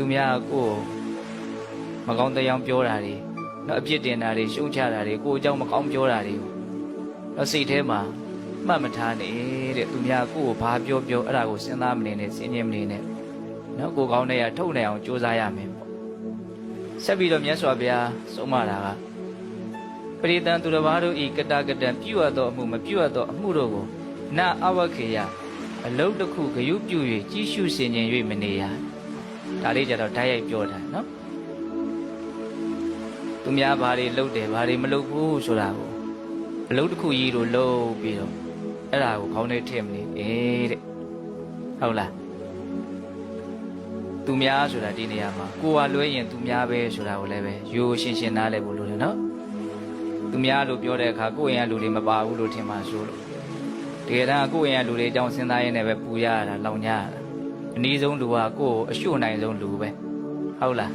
သူများကကိုယ်ကိုမကောင်းတရားပြောတာတွေနော်အပြစ်တင်တာတွေရှုံချတာတွေကိုယ်အကြောင်းမကောင်းပြောတာတွေကိုနော်စိတ်ထဲမှာမှတ်မထားနေတဲ့သူများကိုယ်ကိုဘာပြောပြောအဲ့ဒါကိုစဉ်းစားမနေနဲ့စဉ်းကျင်မနေနဲ့နော်ကိုယ်ကောင်းတဲ့ရထုတ်နိုင်အောင်ကြိုးစားရမယ်ပေါ့ဆက်ပြီးတော့မြတ်စွာဘုရားဆုံးမတာကပရိသန်သူတစ်ပါးတို့ဤကတကတံပြုတ်ရသောအမှုမပြုတ်ရသောအမှုတို့ကိုနအဝခေယအလုတ်တစ်ခုဂယုပြု၍ကြီးရှုစင်ញင်၍မနေရ ဒါလေးကြတော့ဓာတ်ရိုက်ပြောတာနော်သူများဘာတွေလုပ်တယ်ဘာတွေမလုပ်ဘူးဆိုတာကိုအလုပ်တစ်ခုကြီးတို့လုပ်ပြီးတော့အဲ့ဒါကိုခေါင်းထဲထည့်မနေအေးတဲ့ဟုတ်လားသူများဆိုတာဒီနေရာမှာကိုယ်ကလွဲရင်သူများပဲဆိုတာကိုလည်းပဲရိုးရှင်းရှင်းနားလည်ဖို့လိုတယ်နော်သူများလို့ပြောတဲ့အခါကိုယ့်ရဲ့လူတွေမပါဘူးလို့ထင်မှဆိုလို့တကယ်တမ်းကိုယ့်ရဲ့လူတွေအကြောင်းစဉ်းစားရင်းနဲ့ပဲပူရတာလောင်ကြရတာ အနည်းဆုံးလူကကိုယ့်ကိုအရှုနိုင်ဆုံးလူပဲဟုတ်လား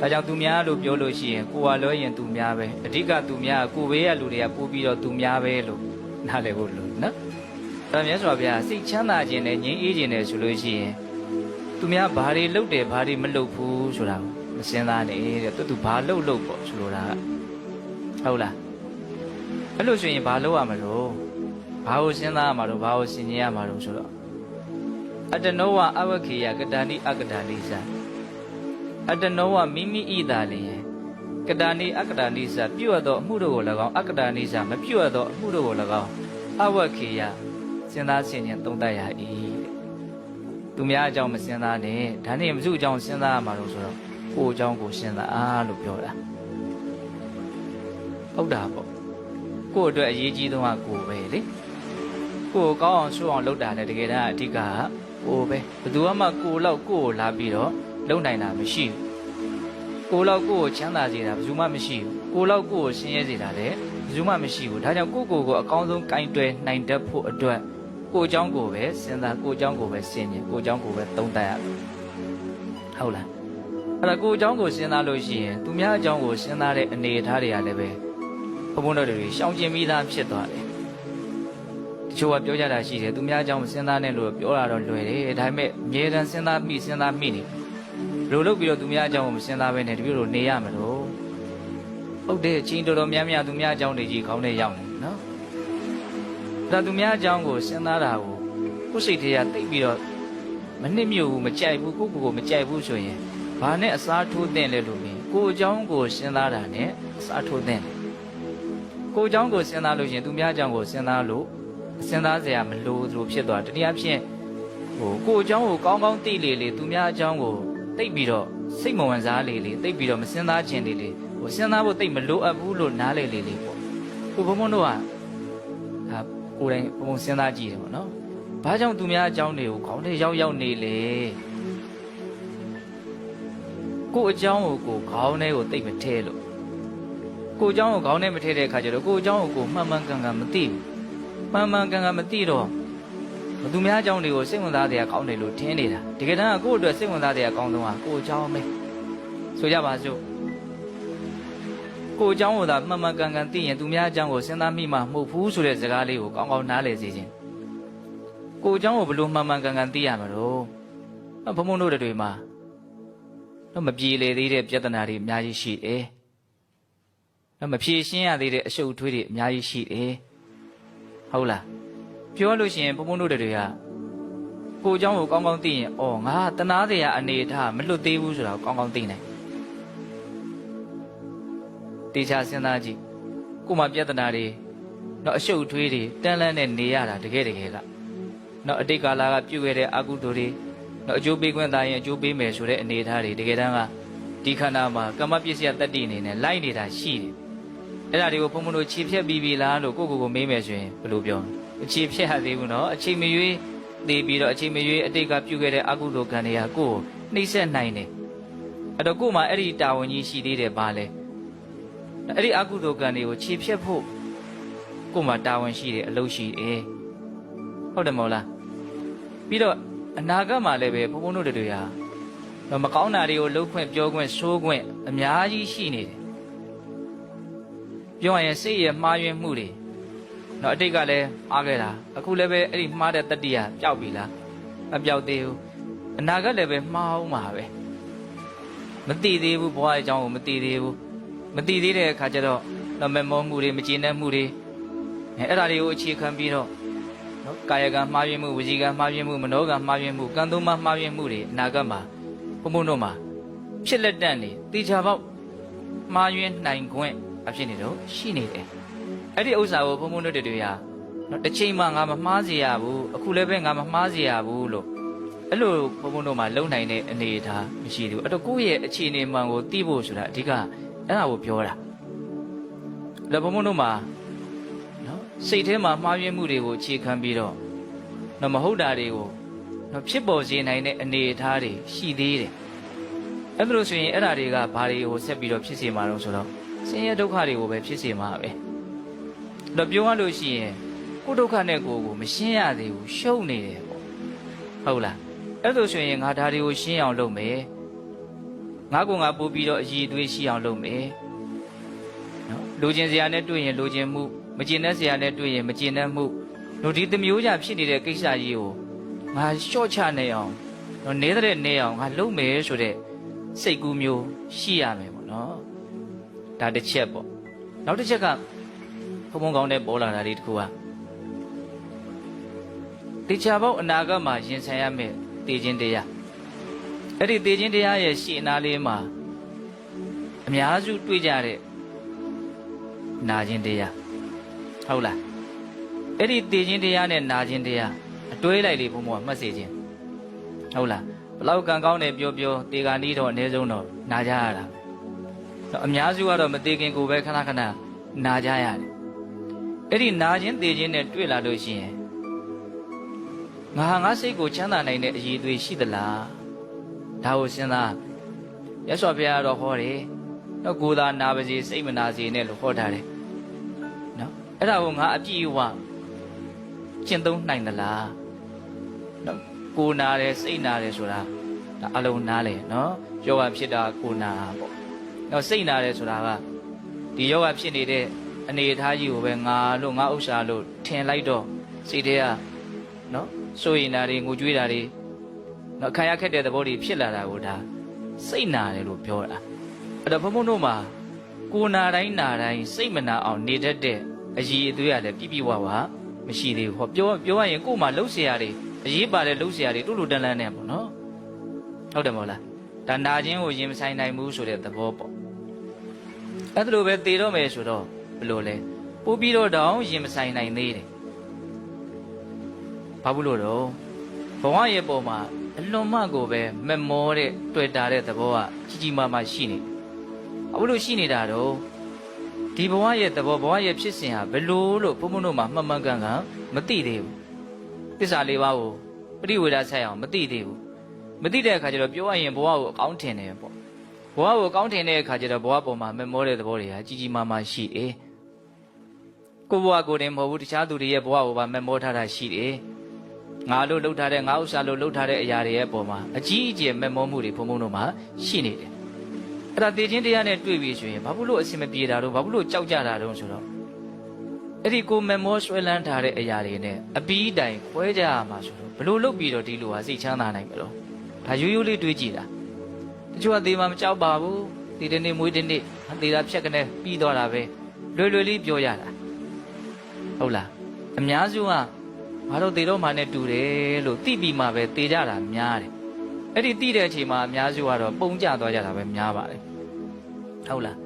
ဒါကြောင့်သူများလို့ပြောလို့ရှိရင်ကိုယ်ကလွဲရင်သူများပဲအဓိကသူများကကိုယ်ဘေးကလူတွေကပို့ပြီးတော့သူများပဲလို့နားလည်ဖို့လို့နော်ဒါမြတ်စွာဘုရားစိတ်ချမ်းသာခြင်းနဲ့ငြိမ်းအေးခြင်းနဲ့ဆိုလို့ရှိရင်သူများဘာတွေလုပ်တယ်ဘာတွေမလုပ်ဘူးဆိုတာကိုမစင်စားနဲ့တဲ့သူသူဘာလုပ်လုပ်ပေါ့ဆိုလိုတာကဟုတ်လားအဲ့လိုဆိုရင်ဘာလုပ်ရမလို့ဘာကိုစဉ်းစားရမှာတော့ဘာကိုဆင်ခြင်ရမှာတော့ဆိုတော့ အတ္တနောဝအဝခေယကတာနိအကတာနိသအတ္တနောဝမိမိဣတာလျင်ကတာနိအကတာနိသပြုတ်သောအမှုတို့ကို၎င်းအကတာနိသမပြုတ်သောအမှုတို့ကို၎င်းအဝခေယစဉ်းစားဆင်ခြင်သုံးသပ်ရ၏တဲ့သူများအကြောင်းမစဉ်းစားနဲ့ဒါနဲ့မစုအကြောင်းစဉ်းစားရမှာလို့ဆိုတော့ကိုယ်အကြောင်းကိုစဉ်းစားအားလို့ပြောတာဟုတ်တာပေါ့ကိုယ့်အတွက်အရေးကြီးဆုံးကကိုယ်ပဲလေကိုယ်ကောင်းအောင်ဆိုးအောင်လုပ်တာလည်းတကယ်တမ်းအဓိကက ကိုယ်ပဲဘယ်သူမှကိုယ်လောက်ကိုယ်ကိုလာပြီးတော့လုံနိုင်တာမရှိဘူးကိုယ်လောက်ကိုယ်ကိုချမ်းသာစေတာဘယ်သူမှမရှိဘူးကိုယ်လောက်ကိုယ်ကိုဆင်းရဲစေတာလည်းဘယ်သူမှမရှိဘူးဒါကြောင့်ကိုယ့်ကိုယ်ကိုအကောင်းဆုံးကင်တွယ်နိုင်တတ်ဖို့အတွက်ကိုယ်အကြောင်းကိုပဲစဉ်းစားကိုယ်အကြောင်းကိုပဲစဉ်းကျင်ကိုယ်အကြောင်းကိုပဲသုံးသပ်ရမယ်ဟုတ်လားအဲ့ဒါကိုယ်အကြောင်းကိုစဉ်းစားလို့ရှိရင်သူများအကြောင်းကိုစဉ်းစားတဲ့အနေအထားတွေကလည်းပဲဘုံဘုံတော်တွေရှောင်ကျင်ပြီးသားဖြစ်သွားတယ်တ ချို့ကပြောကြတာရှိတယ်သူများအကြောင်းစဉ်းစားနေလို့ပြောတာတော့လွယ်တယ်ဒါပေမဲ့အမြဲတမ်းစဉ်းစားမိစဉ်းစားမိနေဘယ်လိုလုပ်ပြီးတော့သူများအကြောင်းကိုမစဉ်းစားဘဲနဲ့တပြည့်လိုနေရမလို့ဟုတ်တယ်အချင်းတော်တော်များများသူများအကြောင်းတွေကြီးခေါင်းထဲရောက်နေနော်ဒါသူများအကြောင်းကိုစဉ်းစားတာကိုကိုယ်စိတ်ထဲကတိတ်ပြီးတော့မနစ်မြုပ်ဘူးမကြိုက်ဘူးကိုယ့်ကိုယ်ကိုမကြိုက်ဘူးဆိုရင်ဘာနဲ့အစားထိုးတဲ့လဲလို့မြင်ကိုယ်အကြောင်းကိုစဉ်းစားတာနဲ့အစားထိုးတဲ့ကိုယ်အကြောင်းကိုစဉ်းစားလို့ရှရင်သူများအကြောင်းကိုစဉ်းစားလို့ စဉ်းစားစရာမလိုသလိုဖြစ်သွားတယ်တနည်းအားဖြင့်ဟိုကိုယ်အကြောင်းကိုကောင်းကောင်းသိလေလေသူများအကြောင်းကိုသိပြီးတော့စိတ်မဝင်စားလေလေသိပြီးတော့မစဉ်းစားခြင်းလေလေဟိုစဉ်းစားဖို့သိမလိုအပ်ဘူးလို့နားလေလေလေပေါ့ကိုဘုံဘုံတို့ကဒါကိုယ်တိုင်ဘုံဘုံစဉ်းစားကြည့်တယ်ပေါ့နော်ဘာကြောင့်သူများအကြောင်းတွေကိုခေါင်းထဲရောက်ရောက်နေလေကိုယ်အကြောင်းကိုကိုယ်ခေါင်းထဲကိုသိမထဲလို့ကိုယ်အကြောင်းကိုခေါင်းထဲမထဲတဲ့အခါကျတော့ကိုယ်အကြောင်းကိုကိုယ်မှန်မှန်ကန်ကန်မသိဘူး မှန်မှန်ကန်ကန်မသိတော့ဘသူများအကြောင်းတွေကိုစိတ်ဝင်စားတဲ့အကောင်းတယ်လို့ထင်နေတာတကယ်တမ်းကကိုယ့်အတွက်စိတ်ဝင်စားတဲ့အကောင်းဆုံးကကိုယ့်အကြောင်းပဲဆိုကြပါစို့ကိုယ့်အကြောင်းကိုသာမှန်မှန်ကန်ကန်သိရင်သူများအကြောင်းကိုစဉ်းစားမိမှမဟုတ်ဘူးဆိုတဲ့စကားလေးကိုကောင်းကောင်းနားလည်စေခြင်းကိုယ့်အကြောင်းကိုဘယ်လိုမှန်မှန်ကန်ကန်သိရမှာတော့ဘုံဘုံတို့တွေမှာတော့မပြေလေသေးတဲ့ပြဿနာတွေအများကြီးရှိတယ်တော့မဖြေရှင်းရသေးတဲ့အရှုပ်အထွေးတွေအများကြီးရှိတယ် ဟုတ်လားပြောလို့ရှိရင်ဘုံဘုံတို့တွေကကိုအเจ้าကိုကောင်းကောင်းသိရင်အော်ငါတနာစရာအနေအထားမလွတ်သေးဘူးဆိုတာကိုကောင်းကောင်းသိနိုင်တေချာစဉ်းစားကြည့်ကိုမှပြဿနာတွေတော့အရှုပ်အထွေးတွေတန်းလန်းနဲ့နေရတာတကယ်တကယ်ကတော့အတိတ်ကာလကပြုခဲ့တဲ့အကုသိုလ်တွေတော့အကျိုးပေးခွင့်သားရင်အကျိုးပေးမယ်ဆိုတဲ့အနေအထားတွေတကယ်တမ်းကဒီခန္ဓာမှာကမ္မပစ္စယတတ္တိအနေနဲ့လိုက်နေတာရှိတယ် အဲ့ဒါတွေကိုဘုံဘုံတို့ခြေဖြတ်ပြီးပြီလားလို့ကိုကိုကိုမေးမယ်ဆိုရင်ဘယ်လိုပြောလဲခြေဖြတ်ရသေးဘူးနော်အချိန်မရွေးသေးပြီးတော့အချိန်မရွေးအတိတ်ကပြုခဲ့တဲ့အကုသိုလ်ကံတွေကကိုကိုနှိမ့်ဆက်နိုင်တယ်အဲ့တော့ကို့မှာအဲ့ဒီတာဝန်ကြီးရှိသေးတယ်ပါလေအဲ့ဒီအကုသိုလ်ကံတွေကိုခြေဖြတ်ဖို့ကို့မှာတာဝန်ရှိတယ်အလုပ်ရှိတယ်ဟုတ်တယ်မဟုတ်လားပြီးတော့အနာဂတ်မှာလည်းပဲဘုံဘုံတို့တွေဟာတော့မကောင်းတာတွေကိုလှုပ်ခွင့်ပြောခွင့်ဆိုးခွင့်အများကြီးရှိနေတယ် ပြောရရင်စိတ်ရဲ့မှားယွင်းမှုတွေတော့အတိတ်ကလည်းမှားခဲ့တာအခုလည်းပဲအဲ့ဒီမှားတဲ့တတ္တိယပျောက်ပြီလားမပျောက်သေးဘူးအနာဂတ်လည်းပဲမှားအောင်မှာပဲမသိသေးဘူးဘဝအကြောင်းကိုမသိသေးဘူးမသိသေးတဲ့အခါကျတော့တော့မမောမှုတွေမကျေနပ်မှုတွေအဲအဲ့ဒါတွေကိုအခြေခံပြီးတော့နော်ကာယကံမှားယွင်းမှုဝစီကံမှားယွင်းမှုမနောကံမှားယွင်းမှုကံသုံးပါးမှားယွင်းမှုတွေအနာဂတ်မှာဘုံဘုံတို့မှာဖြစ်လက်တန့်နေတေချာပေါက်မှားယွင်းနိုင်ခွင့် အဖြစ်နေတော့ရှိနေတယ်အဲ့ဒီဥစ္စာကိုဘုံဘုံတို့တွေကနော်တစ်ချိန်မှငါမမှားစေရဘူးအခုလည်းပဲငါမမှားစေရဘူးလို့အဲ့လိုဘုံဘုံတို့မှာလုံနိုင်တဲ့အနေအထားမရှိဘူးအဲ့တော့ကိုယ့်ရဲ့အခြေအနေမှန်ကိုသိဖို့ဆိုတာအဓိကအဲ့ဒါကိုပြောတာဒါဘုံဘုံတို့မှာနော်စိတ်ထဲမှာမှားယွင်းမှုတွေကိုအခြေခံပြီးတော့နော်မဟုတ်တာတွေကိုနော်ဖြစ်ပေါ်စေနိုင်တဲ့အနေအထားတွေရှိသေးတယ်အဲ့ဒါလို့ဆိုရင်အဲ့ဒါတွေကဘာတွေကိုဆက်ပြီးတော့ဖြစ်စေမှာတော့ဆိုတော့ ဆင်းရဲဒုက္ခတွေကိုပဲဖြစ်စေမှာပဲတော့ပြောရလို့ရှိရင်ကိုယ်ဒုက္ခနဲ့ကိုယ်ကိုမရှင်းရသေးဘူးရှုံနေတယ်ပေါ့ဟုတ်လားအဲ့လိုဆိုရင်ငါဒါတွေကိုရှင်းအောင်လုပ်မယ်ငါကငါပို့ပြီးတော့အည်အသွေးရှိအောင်လုပ်မယ်နော်လိုချင်စရာနဲ့တွေ့ရင်လိုချင်မှုမကျင်တဲ့စရာနဲ့တွေ့ရင်မကျင်တဲ့မှုတို့ဒီတစ်မျိုးကြဖြစ်နေတဲ့ကိစ္စကြီးကိုငါလျှော့ချနေအောင်နော်နေတဲ့နေအောင်ငါလုပ်မယ်ဆိုတဲ့စိတ်ကူးမျိုးရှိရမယ်ပေါ့နော် ဒါတစ်ချက်ပေါ့နောက်တစ်ချက်ကဘုံဘုံကောင်းတဲ့ပေါ်လာတာလေးတစ်ခုကတေချာပေါက်အနာဂတ်မှာရင်ဆိုင်ရမယ်တည်ခြင်းတရားအဲ့ဒီတည်ခြင်းတရားရဲ့ရှေ့အနာလေးမှာအများစုတွေ့ကြတဲ့နာခြင်းတရားဟုတ်လားအဲ့ဒီတည်ခြင်းတရားနဲ့နာခြင်းတရားအတွဲလိုက်လေဘုံဘုံကမှတ်စေခြင်းဟုတ်လားဘလောက်ကံကောင်းတယ်ပြောပြောတေဂာနီးတော့အနည်းဆုံးတော့နာကြရတာတော့ အများစုကတော့မသေးခင်ကိုပဲခဏခဏနာကြရတယ်အဲ့ဒီနာခြင်းတည်ခြင်းနဲ့တွေ့လာလို့ရှိရင်ငါဟာငါစိတ်ကိုချမ်းသာနိုင်တဲ့အရေးသွေးရှိသလားဒါကိုစဉ်းစားရသော်ဘုရားတော့ဟောတယ်တော့ကိုယ်သာနာပါစေစိတ်မနာစေနဲ့လို့ဟောထားတယ်နော်အဲ့ဒါကိုငါအပြည့်အဝကျင့်သုံးနိုင်သလားနော်ကိုယ်နာတယ်စိတ်နာတယ်ဆိုတာဒါအလုံးနားလေနော်ယောဂဖြစ်တာကိုယ်နာပေါ့ နော်စိတ်နာတယ်ဆိုတာကဒီယောဂဖြစ်နေတဲ့အနေအထားကြီးကိုပဲငါလို့ငါဥစ္စာလို့ထင်လိုက်တော့စိတ်ထဲကနော် စိုးရင်ဓာတ်တွေငိုကြွေးတာတွေနော်ခံရခက်တဲ့သဘောတွေဖြစ်လာတာကိုဒါစိတ်နာတယ်လို့ပြောတာအဲ့တော့ဘုံဘုံတို့မှာကိုနာတိုင်းနာတိုင်းစိတ်မနာအောင်နေတတ်တဲ့အည်အသွေးရလည်းပြပြဝဝမရှိသေးဘူးဟောပြောပြောရရင်ကို့မှာလှုပ်เสียရတယ်အရေးပါတဲ့လှုပ်เสียရတယ်တူတူတန်းလန်းနေပေါ့နော်ဟုတ်တယ်မဟုတ်လား ဒါနာခြင်းကိုရင်မဆိုင်နိုင်ဘူးဆိုတဲ့သဘောပေါ့အဲ့ဒါလိုပဲသေတော့မယ်ဆိုတော့ဘယ်လိုလဲပို့ပြီးတော့တောင်ရင်မဆိုင်နိုင်သေးတယ်ဘာဘူးလို့တော့ဘဝရဲ့ပုံမှာအလွန်မှကိုပဲမမောတဲ့တွေ့တာတဲ့သဘောကကြီးကြီးမားမားရှိနေတယ်။ဘာဘူးလို့ရှိနေတာတော့ဒီဘဝရဲ့သဘောဘဝရဲ့ဖြစ်စဉ်ဟာဘယ်လိုလို့ဘုံဘုံတို့မှာမှတ်မှန်ကန်ကန်မသိသေးဘူး။သစ္စာလေးပါးကိုပရိဝေဒဆက်အောင်မသိသေးဘူး။ မသိတဲ့အခါကျတော့ပြောရရင်ဘဝကိုအကောင်းထင်တယ်ပေါ့။ဘဝကိုအကောင်းထင်တဲ့အခါကျတော့ဘဝပုံမှာမမောတဲ့သဘောတွေကကြီးကြီးမားမားရှိတယ်။ကိုယ့်ဘဝကိုယ်တင်မဟုတ်ဘူးတခြားသူတွေရဲ့ဘဝကိုပါမမောထားတာရှိတယ်။ငါလို့လှုပ်ထားတဲ့ငါဥစ္စာလို့လှုပ်ထားတဲ့အရာတွေရဲ့အပေါ်မှာအကြီးအကျယ်မက်မောမှုတွေဘုံဘုံတို့မှာရှိနေတယ်။အဲ့ဒါတေခြင်းတရားနဲ့တွေ့ပြီဆိုရင်ဘာဖြစ်လို့အစင်မပြေတာတော့ဘာဖြစ်လို့ကြောက်ကြတာတော့ဆိုတော့အဲ့ဒီကိုမက်မောဆွဲလန်းထားတဲ့အရာတွေနဲ့အပီးတိုင်ခွဲကြရမှာဆိုတော့ဘလို့လုတ်ပြီးတော့ဒီလိုဟာစိတ်ချမ်းသာနိုင်မလို့ ဒါရိုးရိုးလေးတွေးကြည့်တာတချို့ကသေမှမကြောက်ပါဘူးဒီတနေ့မွေးတဲ့နေ့သေတာဖြတ်ကနေပြီးတော့တာပဲလွယ်လွယ်လေးပြောရတာဟုတ်လားအများစုကငါတို့သေတော့မှနဲ့တူတယ်လို့သိပြီးမှပဲသေကြတာများတယ်အဲ့ဒီသိတဲ့အချိန်မှာအများစုကတော့ပုံကြသွားကြတာပဲများပါတယ်ဟုတ်လား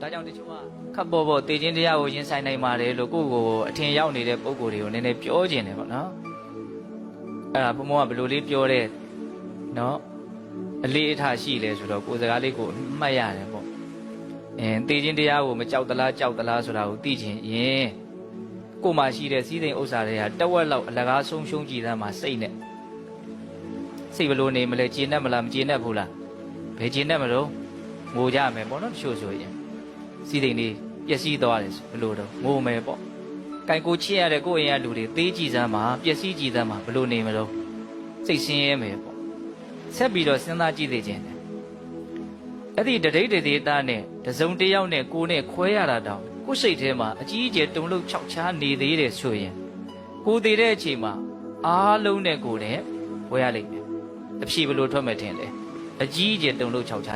ဒါကြောင့်တချို့ကခပ်ပေါ်ပေါ်သေခြင်းတရားကိုရင်ဆိုင်နိုင်ပါတယ်လို့ကိုယ့်ကိုယ်ကိုအထင်ရောက်နေတဲ့ပုံကိုယ်တွေကိုနည်းနည်းပြောခြင်းတယ်ပေါ့နော်အဲ့ဒါဘုံဘုံကဘယ်လိုလေးပြောတဲ့ နော်အလေးအထားရှိလဲဆိုတော့ကိုယ်စကားလေးကိုမှတ်ရတယ်ပေါ့အင်းသေခြင်းတရားကိုမကြောက်သလားကြောက်သလားဆိုတာကိုသိခြင်းရင်ကိုယ်မှာရှိတဲ့စည်းစိမ်ဥစ္စာတွေကတဝက်လောက်အလကားဆုံးရှုံးကြည်သမ်းမှာစိတ်နဲ့စိတ်ဘလို့နေမလဲကျေနပ်မလားမကျေနပ်ဘူးလားဘယ်ကျေနပ်မလို့ငိုကြမယ်ပေါ့နော်တချို့ဆိုရင်စည်းစိမ်လေးပျက်စီးသွားတယ်ဆိုဘလို့တော့ငိုမယ်ပေါ့ကင်ကိုချစ်ရတဲ့ကိုယ့်အိမ်ကလူတွေသေးကြည်စမ်းမှာပျက်စီးကြည်စမ်းမှာဘလို့နေမလို့စိတ်ဆင်းရဲမယ်ပေါ့ ဆက်ပြီးတော့စဉ်းစားကြည့်သေးခြင်းတယ်အဲ့ဒီတဒိဋ္ဌိဒေသနဲ့တစုံတစ်ယောက်နဲ့ကိုယ်နဲ့ခွဲရတာတောင်ကိုယ်စိတ်ထဲမှာအကြီးအကျယ်တုန်လှုပ်ခြောက်ခြားနေသေးတယ်ဆိုရင်ကိုယ်တည်တဲ့အချိန်မှာအားလုံးနဲ့ကိုယ်နဲ့ဝဲရလိမ့်မယ်။အဖြေဘယ်လိုထွက်မယ်ထင်လဲ။အကြီးအကျယ်တုန်လှုပ်ခြောက်ခြား